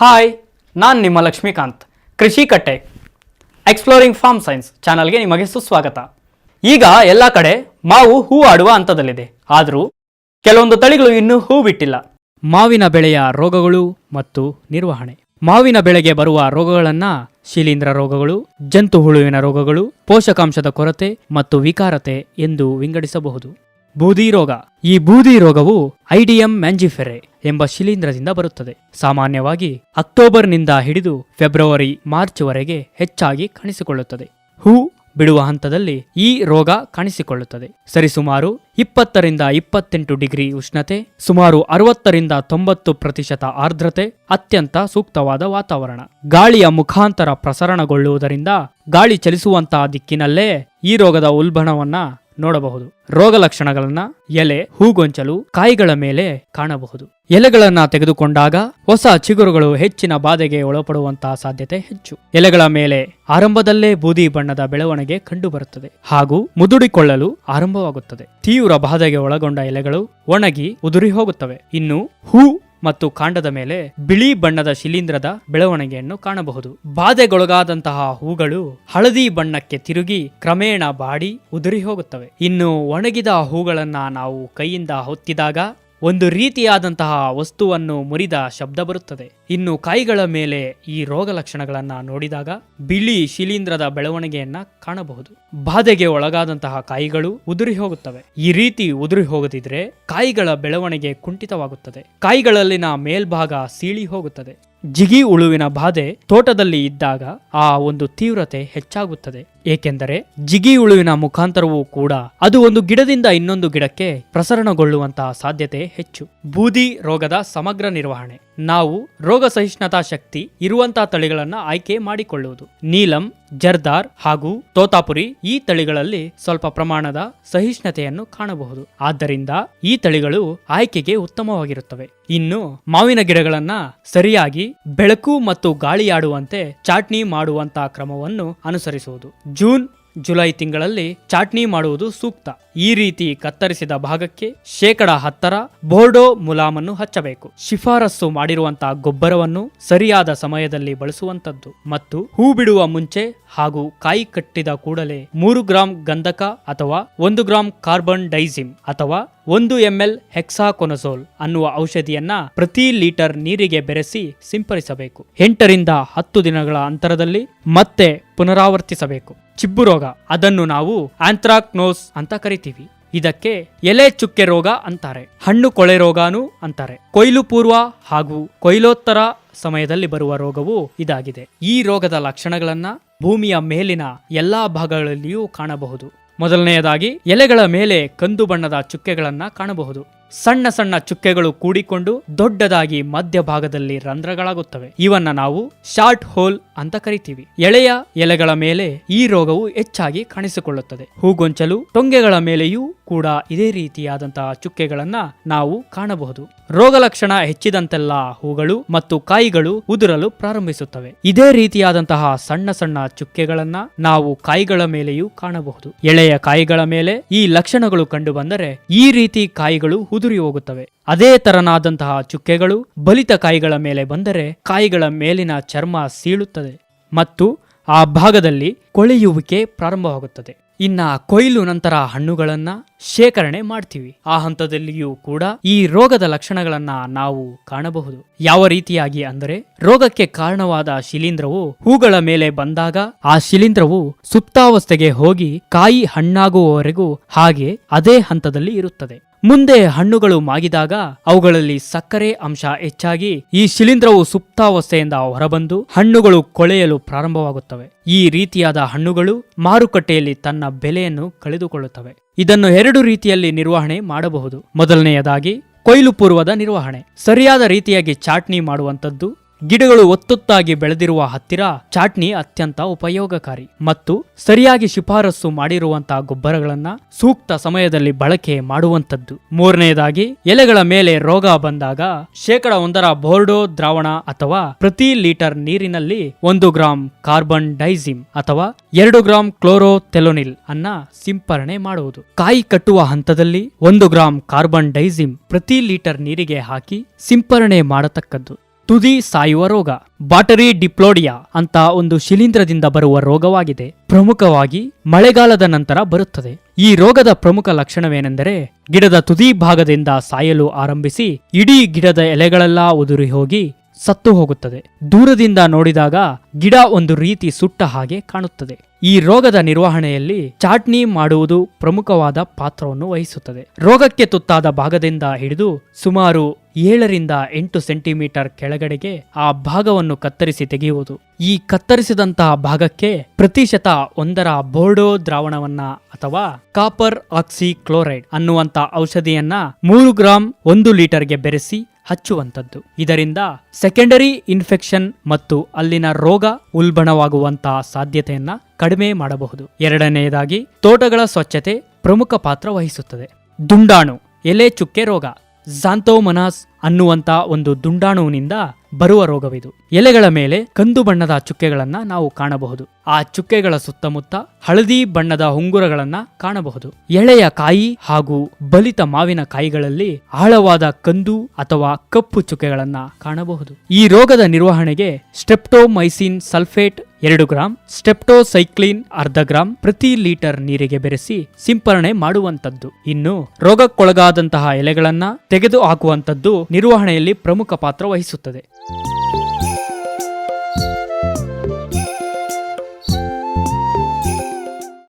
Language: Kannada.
ಹಾಯ್ ನಾನು ನಿಮ್ಮ ಲಕ್ಷ್ಮೀಕಾಂತ್, ಕೃಷಿ ಕಟ್ಟೆ ಎಕ್ಸ್ಪ್ಲೋರಿಂಗ್ ಫಾರ್ಮ್ ಸೈನ್ಸ್ ಚಾನಲ್ಗೆ ನಿಮಗೆ ಸುಸ್ವಾಗತ. ಈಗ ಎಲ್ಲ ಕಡೆ ಮಾವು ಹೂ ಆಡುವ ಹಂತದಲ್ಲಿದೆ. ಆದರೂ ಕೆಲವೊಂದು ತಳಿಗಳು ಇನ್ನೂ ಹೂ ಬಿಟ್ಟಿಲ್ಲ. ಮಾವಿನ ಬೆಳೆಯ ರೋಗಗಳು ಮತ್ತು ನಿರ್ವಹಣೆ. ಮಾವಿನ ಬೆಳೆಗೆ ಬರುವ ರೋಗಗಳನ್ನು ಶಿಲೀಂಧ್ರ ರೋಗಗಳು, ಜಂತು ಹುಳುವಿನ ರೋಗಗಳು, ಪೋಷಕಾಂಶದ ಕೊರತೆ ಮತ್ತು ವಿಕಾರತೆ ಎಂದು ವಿಂಗಡಿಸಬಹುದು. ಬೂದಿ ರೋಗ ಈ ಬೂದಿ ರೋಗವು ಐಡಿಯಂ ಮ್ಯಾಂಜಿಫೆರೆ ಎಂಬ ಶಿಲೀಂಧ್ರದಿಂದ ಬರುತ್ತದೆ. ಸಾಮಾನ್ಯವಾಗಿ ಅಕ್ಟೋಬರ್ನಿಂದ ಹಿಡಿದು ಫೆಬ್ರವರಿ ಮಾರ್ಚ್ವರೆಗೆ ಹೆಚ್ಚಾಗಿ ಕಾಣಿಸಿಕೊಳ್ಳುತ್ತದೆ. ಹೂ ಬಿಡುವ ಹಂತದಲ್ಲಿ ಈ ರೋಗ ಕಾಣಿಸಿಕೊಳ್ಳುತ್ತದೆ. ಸರಿಸುಮಾರು ಇಪ್ಪತ್ತರಿಂದ ಇಪ್ಪತ್ತೆಂಟು ಡಿಗ್ರಿ ಉಷ್ಣತೆ, ಸುಮಾರು ಅರವತ್ತರಿಂದ ತೊಂಬತ್ತು ಪ್ರತಿಶತ ಆರ್ದ್ರತೆ, ಅತ್ಯಂತ ಸೂಕ್ತವಾದ ವಾತಾವರಣ. ಗಾಳಿಯ ಮುಖಾಂತರ ಪ್ರಸರಣಗೊಳ್ಳುವುದರಿಂದ ಗಾಳಿ ಚಲಿಸುವಂತಹ ದಿಕ್ಕಿನಲ್ಲೇ ಈ ರೋಗದ ಉಲ್ಬಣವನ್ನ ನೋಡಬಹುದು. ರೋಗ ಲಕ್ಷಣಗಳನ್ನ ಎಲೆ ಹೂಗೊಂಚಲು ಕಾಯಿಗಳ ಮೇಲೆ ಕಾಣಬಹುದು. ಎಲೆಗಳನ್ನ ತೆಗೆದುಕೊಂಡಾಗ ಹೊಸ ಚಿಗುರುಗಳು ಹೆಚ್ಚಿನ ಬಾಧೆಗೆ ಒಳಪಡುವಂತಹ ಸಾಧ್ಯತೆ ಹೆಚ್ಚು. ಎಲೆಗಳ ಮೇಲೆ ಆರಂಭದಲ್ಲೇ ಬೂದಿ ಬಣ್ಣದ ಬೆಳವಣಿಗೆ ಕಂಡುಬರುತ್ತದೆ ಹಾಗೂ ಮುದುಡಿಕೊಳ್ಳಲು ಆರಂಭವಾಗುತ್ತದೆ. ತೀವ್ರ ಬಾಧೆಗೆ ಒಳಗೊಂಡ ಎಲೆಗಳು ಒಣಗಿ ಉದುರಿ ಹೋಗುತ್ತವೆ. ಇನ್ನು ಹೂ ಮತ್ತು ಕಾಂಡದ ಮೇಲೆ ಬಿಳಿ ಬಣ್ಣದ ಶಿಲೀಂಧ್ರದ ಬೆಳವಣಿಗೆಯನ್ನು ಕಾಣಬಹುದು. ಬಾಧೆಗೊಳಗಾದಂತಹ ಹೂಗಳು ಹಳದಿ ಬಣ್ಣಕ್ಕೆ ತಿರುಗಿ ಕ್ರಮೇಣ ಬಾಡಿ ಉದುರಿ ಹೋಗುತ್ತವೆ. ಇನ್ನು ಒಣಗಿದ ಹೂಗಳನ್ನ ನಾವು ಕೈಯಿಂದ ಹೊತ್ತಿದಾಗ ಒಂದು ರೀತಿಯಾದಂತಹ ವಸ್ತುವನ್ನು ಮುರಿದ ಶಬ್ದ ಬರುತ್ತದೆ. ಇನ್ನು ಕಾಯಿಗಳ ಮೇಲೆ ಈ ರೋಗ ಲಕ್ಷಣಗಳನ್ನ ನೋಡಿದಾಗ ಬಿಳಿ ಶಿಲೀಂಧ್ರದ ಬೆಳವಣಿಗೆಯನ್ನ ಕಾಣಬಹುದು. ಬಾಧೆಗೆ ಒಳಗಾದಂತಹ ಕಾಯಿಗಳು ಉದುರಿ ಹೋಗುತ್ತವೆ. ಈ ರೀತಿ ಉದುರಿ ಹೋಗದಿದ್ರೆ ಕಾಯಿಗಳ ಬೆಳವಣಿಗೆ ಕುಂಠಿತವಾಗುತ್ತದೆ. ಕಾಯಿಗಳಲ್ಲಿನ ಮೇಲ್ಭಾಗ ಸೀಳಿ ಹೋಗುತ್ತದೆ. ಜಿಗಿ ಉಳುವಿನ ಬಾಧೆ ತೋಟದಲ್ಲಿ ಇದ್ದಾಗ ಆ ಒಂದು ತೀವ್ರತೆ ಹೆಚ್ಚಾಗುತ್ತದೆ. ಏಕೆಂದರೆ ಜಿಗಿ ಉಳುವಿನ ಮುಖಾಂತರವೂ ಕೂಡ ಅದು ಒಂದು ಗಿಡದಿಂದ ಇನ್ನೊಂದು ಗಿಡಕ್ಕೆ ಪ್ರಸರಣಗೊಳ್ಳುವಂತಹ ಸಾಧ್ಯತೆ ಹೆಚ್ಚು. ಬೂದಿ ರೋಗದ ಸಮಗ್ರ ನಿರ್ವಹಣೆ. ನಾವು ರೋಗ ಸಹಿಷ್ಣುತಾ ಶಕ್ತಿ ಇರುವಂತಹ ತಳಿಗಳನ್ನು ಆಯ್ಕೆ ಮಾಡಿಕೊಳ್ಳುವುದು. ನೀಲಂ ಜರ್ದಾರ್ ಹಾಗೂ ತೋತಾಪುರಿ ಈ ತಳಿಗಳಲ್ಲಿ ಸ್ವಲ್ಪ ಪ್ರಮಾಣದ ಸಹಿಷ್ಣುತೆಯನ್ನು ಕಾಣಬಹುದು. ಆದ್ದರಿಂದ ಈ ತಳಿಗಳು ಆಯ್ಕೆಗೆ ಉತ್ತಮವಾಗಿರುತ್ತವೆ. ಇನ್ನು ಮಾವಿನ ಗಿಡಗಳನ್ನ ಸರಿಯಾಗಿ ಬೆಳಕು ಮತ್ತು ಗಾಳಿಯಾಡುವಂತೆ ಚಾಟ್ನಿ ಮಾಡುವಂತಹ ಕ್ರಮವನ್ನು ಅನುಸರಿಸುವುದು. ಜೂನ್, ಜುಲೈ ತಿಂಗಳಲ್ಲಿ ಚಾಟ್ನಿ ಮಾಡುವುದು ಸೂಕ್ತ. ಈ ರೀತಿ ಕತ್ತರಿಸಿದ ಭಾಗಕ್ಕೆ ಶೇಕಡ ಹತ್ತರ ಬೋರ್ಡೋ ಮುಲಾಮನ್ನು ಹಚ್ಚಬೇಕು. ಶಿಫಾರಸ್ಸು ಮಾಡಿರುವಂತಹ ಗೊಬ್ಬರವನ್ನು ಸರಿಯಾದ ಸಮಯದಲ್ಲಿ ಬಳಸುವಂತದ್ದು ಮತ್ತು ಹೂ ಬಿಡುವ ಮುಂಚೆ ಹಾಗೂ ಕಾಯಿ ಕಟ್ಟಿದ ಕೂಡಲೇ ಮೂರು ಗ್ರಾಂ ಗಂಧಕ ಅಥವಾ ಒಂದು ಗ್ರಾಂ ಕಾರ್ಬನ್ ಡೈಸಿಮ್ ಅಥವಾ ಒಂದು ಎಂಎಲ್ ಹೆಕ್ಸಾಕೊನಸೋಲ್ ಅನ್ನುವ ಔಷಧಿಯನ್ನ ಪ್ರತಿ ಲೀಟರ್ ನೀರಿಗೆ ಬೆರೆಸಿ ಸಿಂಪಡಿಸಬೇಕು. ಎಂಟರಿಂದ ಹತ್ತು ದಿನಗಳ ಅಂತರದಲ್ಲಿ ಮತ್ತೆ ಪುನರಾವರ್ತಿಸಬೇಕು. ಚಿಬ್ಬು ರೋಗ, ಅದನ್ನು ನಾವು ಆಂಥ್ರಾಕ್ನೋಸ್ ಅಂತ ಕರಿತೀವಿ. ಇದಕ್ಕೆ ಎಲೆ ಚುಕ್ಕೆ ರೋಗ ಅಂತಾರೆ, ಹಣ್ಣು ಕೊಳೆ ರೋಗಾನು ಅಂತಾರೆ. ಕೊಯ್ಲು ಪೂರ್ವ ಹಾಗೂ ಕೊಯ್ಲೋತ್ತರ ಸಮಯದಲ್ಲಿ ಬರುವ ರೋಗವು ಇದಾಗಿದೆ. ಈ ರೋಗದ ಲಕ್ಷಣಗಳನ್ನ ಭೂಮಿಯ ಮೇಲಿನ ಎಲ್ಲಾ ಭಾಗಗಳಲ್ಲಿಯೂ ಕಾಣಬಹುದು. ಮೊದಲನೆಯದಾಗಿ ಎಲೆಗಳ ಮೇಲೆ ಕಂದು ಬಣ್ಣದ ಚುಕ್ಕೆಗಳನ್ನ ಕಾಣಬಹುದು. ಸಣ್ಣ ಸಣ್ಣ ಚುಕ್ಕೆಗಳು ಕೂಡಿಕೊಂಡು ದೊಡ್ಡದಾಗಿ ಮಧ್ಯಭಾಗದಲ್ಲಿ ರಂಧ್ರಗಳಾಗುತ್ತವೆ. ಇವನ್ನ ನಾವು ಶಾರ್ಟ್ ಹೋಲ್ ಅಂತ ಕರಿತೀವಿ. ಎಳೆಯ ಎಲೆಗಳ ಮೇಲೆ ಈ ರೋಗವು ಹೆಚ್ಚಾಗಿ ಕಾಣಿಸಿಕೊಳ್ಳುತ್ತದೆ. ಹೂಗೊಂಚಲು ಟೊಂಗೆಗಳ ಮೇಲೆಯೂ ಕೂಡ ಇದೇ ರೀತಿಯಾದಂತಹ ಚುಕ್ಕೆಗಳನ್ನ ನಾವು ಕಾಣಬಹುದು. ರೋಗ ಲಕ್ಷಣ ಹೆಚ್ಚಿದಂತೆಲ್ಲ ಹೂಗಳು ಮತ್ತು ಕಾಯಿಗಳು ಉದುರಲು ಪ್ರಾರಂಭಿಸುತ್ತವೆ. ಇದೇ ರೀತಿಯಾದಂತಹ ಸಣ್ಣ ಸಣ್ಣ ಚುಕ್ಕೆಗಳನ್ನ ನಾವು ಕಾಯಿಗಳ ಮೇಲೆಯೂ ಕಾಣಬಹುದು. ಎಳೆಯ ಕಾಯಿಗಳ ಮೇಲೆ ಈ ಲಕ್ಷಣಗಳು ಕಂಡು ಬಂದರೆ ಈ ರೀತಿ ಕಾಯಿಗಳು ಉದುರಿ ಹೋಗುತ್ತವೆ. ಅದೇ ತರನಾದಂತಹ ಚುಕ್ಕೆಗಳು ಬಲಿತ ಕಾಯಿಗಳ ಮೇಲೆ ಬಂದರೆ ಕಾಯಿಗಳ ಮೇಲಿನ ಚರ್ಮ ಸೀಳುತ್ತದೆ ಮತ್ತು ಆ ಭಾಗದಲ್ಲಿ ಕೊಳೆಯುವಿಕೆ ಪ್ರಾರಂಭವಾಗುತ್ತದೆ. ಇನ್ನ ಕೊಯ್ಲು ನಂತರ ಹಣ್ಣುಗಳನ್ನ ಶೇಖರಣೆ ಮಾಡ್ತೀವಿ. ಆ ಹಂತದಲ್ಲಿಯೂ ಕೂಡ ಈ ರೋಗದ ಲಕ್ಷಣಗಳನ್ನ ನಾವು ಕಾಣಬಹುದು. ಯಾವ ರೀತಿಯಾಗಿ ಅಂದರೆ ರೋಗಕ್ಕೆ ಕಾರಣವಾದ ಶಿಲೀಂಧ್ರವು ಹೂಗಳ ಮೇಲೆ ಬಂದಾಗ ಆ ಶಿಲೀಂಧ್ರವು ಸುಪ್ತಾವಸ್ಥೆಗೆ ಹೋಗಿ ಕಾಯಿ ಹಣ್ಣಾಗುವವರೆಗೂ ಹಾಗೆ ಅದೇ ಹಂತದಲ್ಲಿ ಇರುತ್ತದೆ. ಮುಂದೆ ಹಣ್ಣುಗಳು ಮಾಗಿದಾಗ ಅವುಗಳಲ್ಲಿ ಸಕ್ಕರೆ ಅಂಶ ಹೆಚ್ಚಾಗಿ ಈ ಶಿಲೀಂಧ್ರವು ಸುಪ್ತಾವಸ್ಥೆಯಿಂದ ಹೊರಬಂದು ಹಣ್ಣುಗಳು ಕೊಳೆಯಲು ಪ್ರಾರಂಭವಾಗುತ್ತವೆ. ಈ ರೀತಿಯಾದ ಹಣ್ಣುಗಳು ಮಾರುಕಟ್ಟೆಯಲ್ಲಿ ತನ್ನ ಬೆಲೆಯನ್ನು ಕಳೆದುಕೊಳ್ಳುತ್ತವೆ. ಇದನ್ನು ಎರಡು ರೀತಿಯಲ್ಲಿ ನಿರ್ವಹಣೆ ಮಾಡಬಹುದು. ಮೊದಲನೆಯದಾಗಿ ಕೊಯ್ಲು ಪೂರ್ವದ ನಿರ್ವಹಣೆ. ಸರಿಯಾದ ರೀತಿಯಾಗಿ ಚಾಟ್ನಿ ಮಾಡುವಂತದ್ದು ಗಿಡಗಳು ಒತ್ತೊತ್ತಾಗಿ ಬೆಳೆದಿರುವ ಹತ್ತಿರ ಚಾಟ್ನಿ ಅತ್ಯಂತ ಉಪಯೋಗಕಾರಿ ಮತ್ತು ಸರಿಯಾಗಿ ಶಿಫಾರಸು ಮಾಡಿರುವಂತಹ ಗೊಬ್ಬರಗಳನ್ನ ಸೂಕ್ತ ಸಮಯದಲ್ಲಿ ಬಳಕೆ ಮಾಡುವಂಥದ್ದು. ಮೂರನೆಯದಾಗಿ ಎಲೆಗಳ ಮೇಲೆ ರೋಗ ಬಂದಾಗ ಶೇಕಡ ಒಂದರ ಬೋರ್ಡೋ ದ್ರಾವಣ ಅಥವಾ ಪ್ರತಿ ಲೀಟರ್ ನೀರಿನಲ್ಲಿ ಒಂದು ಗ್ರಾಂ ಕಾರ್ಬನ್ ಡೈಸಿಮ್ ಅಥವಾ ಎರಡು ಗ್ರಾಂ ಕ್ಲೋರೋಥೆಲೋನಿಲ್ ಅನ್ನ ಸಿಂಪರಣೆ ಮಾಡುವುದು. ಕಾಯಿ ಕಟ್ಟುವ ಹಂತದಲ್ಲಿ ಒಂದು ಗ್ರಾಂ ಕಾರ್ಬನ್ ಡೈಸಿಮ್ ಪ್ರತಿ ಲೀಟರ್ ನೀರಿಗೆ ಹಾಕಿ ಸಿಂಪರಣೆ ಮಾಡತಕ್ಕದ್ದು. ತುದಿ ಸಾಯುವ ರೋಗ, ಬಾಟರಿ ಡಿಪ್ಲೋಡಿಯಾ ಅಂತ ಒಂದು ಶಿಲೀಂಧ್ರದಿಂದ ಬರುವ ರೋಗವಾಗಿದೆ. ಪ್ರಮುಖವಾಗಿ ಮಳೆಗಾಲದ ನಂತರ ಬರುತ್ತದೆ. ಈ ರೋಗದ ಪ್ರಮುಖ ಲಕ್ಷಣವೇನೆಂದರೆ ಗಿಡದ ತುದಿ ಭಾಗದಿಂದ ಸಾಯಲು ಆರಂಭಿಸಿ ಇಡೀ ಗಿಡದ ಎಲೆಗಳೆಲ್ಲ ಉದುರಿ ಹೋಗಿ ಸತ್ತು ಹೋಗುತ್ತದೆ. ದೂರದಿಂದ ನೋಡಿದಾಗ ಗಿಡ ಒಂದು ರೀತಿ ಸುಟ್ಟ ಹಾಗೆ ಕಾಣುತ್ತದೆ. ಈ ರೋಗದ ನಿರ್ವಹಣೆಯಲ್ಲಿ ಚಾಟ್ನಿ ಮಾಡುವುದು ಪ್ರಮುಖವಾದ ಪಾತ್ರವನ್ನು ವಹಿಸುತ್ತದೆ. ರೋಗಕ್ಕೆ ತುತ್ತಾದ ಭಾಗದಿಂದ ಹಿಡಿದು ಸುಮಾರು ಏಳರಿಂದ ಎಂಟು ಸೆಂಟಿಮೀಟರ್ ಕೆಳಗಡೆಗೆ ಆ ಭಾಗವನ್ನು ಕತ್ತರಿಸಿ ತೆಗೆಯುವುದು. ಈ ಕತ್ತರಿಸಿದಂತಹ ಭಾಗಕ್ಕೆ ಪ್ರತಿಶತ ಒಂದರ ಬೋರ್ಡೋ ದ್ರಾವಣವನ್ನ ಅಥವಾ ಕಾಪರ್ ಆಕ್ಸಿ ಕ್ಲೋರೈಡ್ ಅನ್ನುವಂತ ಔಷಧಿಯನ್ನ ಮೂರು ಗ್ರಾಂ ಒಂದು ಲೀಟರ್ಗೆ ಬೆರೆಸಿ ಹಚ್ಚುವಂಥದ್ದು. ಇದರಿಂದ ಸೆಕೆಂಡರಿ ಇನ್ಫೆಕ್ಷನ್ ಮತ್ತು ಅಲ್ಲಿನ ರೋಗ ಉಲ್ಬಣವಾಗುವಂತಹ ಸಾಧ್ಯತೆಯನ್ನ ಕಡಿಮೆ ಮಾಡಬಹುದು. ಎರಡನೆಯದಾಗಿ ತೋಟಗಳ ಸ್ವಚ್ಛತೆ ಪ್ರಮುಖ ಪಾತ್ರ ವಹಿಸುತ್ತದೆ. ದುಂಡಾಣು, ಎಲೆ ಚುಕ್ಕೆ ರೋಗ ಝಾಂತೋಮನಾಸ್ ಅನ್ನುವಂತ ಒಂದು ದುಂಡಾಣುವಿನಿಂದ ಬರುವ ರೋಗವಿದು. ಎಲೆಗಳ ಮೇಲೆ ಕಂದು ಬಣ್ಣದ ಚುಕ್ಕೆಗಳನ್ನ ನಾವು ಕಾಣಬಹುದು. ಆ ಚುಕ್ಕೆಗಳ ಸುತ್ತಮುತ್ತ ಹಳದಿ ಬಣ್ಣದ ಉಂಗುರಗಳನ್ನ ಕಾಣಬಹುದು. ಎಳೆಯ ಕಾಯಿ ಹಾಗೂ ಬಲಿತ ಮಾವಿನ ಕಾಯಿಗಳಲ್ಲಿ ಆಳವಾದ ಕಂದು ಅಥವಾ ಕಪ್ಪು ಚುಕ್ಕೆಗಳನ್ನ ಕಾಣಬಹುದು. ಈ ರೋಗದ ನಿರ್ವಹಣೆಗೆ ಸ್ಟೆಪ್ಟೋಮೈಸಿನ್ ಸಲ್ಫೇಟ್ ಎರಡು ಗ್ರಾಂ ಸ್ಟೆಪ್ಟೋಸೈಕ್ಲಿನ್ ಅರ್ಧ ಗ್ರಾಂ ಪ್ರತಿ ಲೀಟರ್ ನೀರಿಗೆ ಬೆರೆಸಿ ಸಿಂಪರಣೆ ಮಾಡುವಂತದ್ದು ಇನ್ನು ರೋಗಕ್ಕೊಳಗಾದಂತಹ ಎಲೆಗಳನ್ನ ತೆಗೆದು ಹಾಕುವಂತದ್ದು ನಿರ್ವಹಣೆಯಲ್ಲಿ ಪ್ರಮುಖ ಪಾತ್ರ ವಹಿಸುತ್ತದೆ.